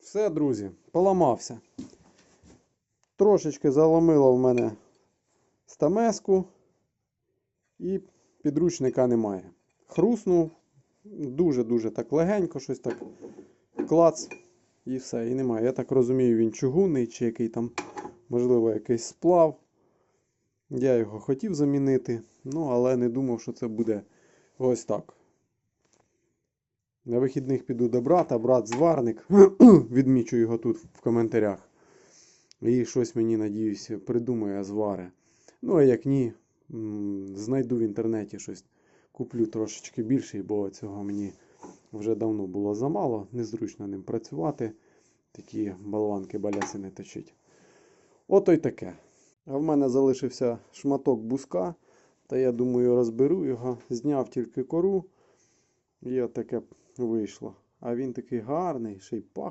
Все, друзі, поламався. Трошечки заломило в мене стамеску і підручника немає. Хруснув дуже-дуже так легенько, щось так клац і все, і немає. Я так розумію, він чугунний чи який там, можливо, якийсь сплав. Я його хотів замінити, ну, але не думав, що це буде ось так. На вихідних піду до брата, брат зварник. Відмічу його тут в коментарях. І щось мені, надіюся, придумає звари. Ну, а як ні, знайду в інтернеті щось. Куплю трошечки більший, бо цього мені вже давно було замало. Незручно ним працювати. Такі болванки балясини точить. Ото й таке. А в мене залишився шматок буска. Та я думаю, розберу його. Зняв тільки кору. І отаке вийшло. А він такий гарний, ще й пах.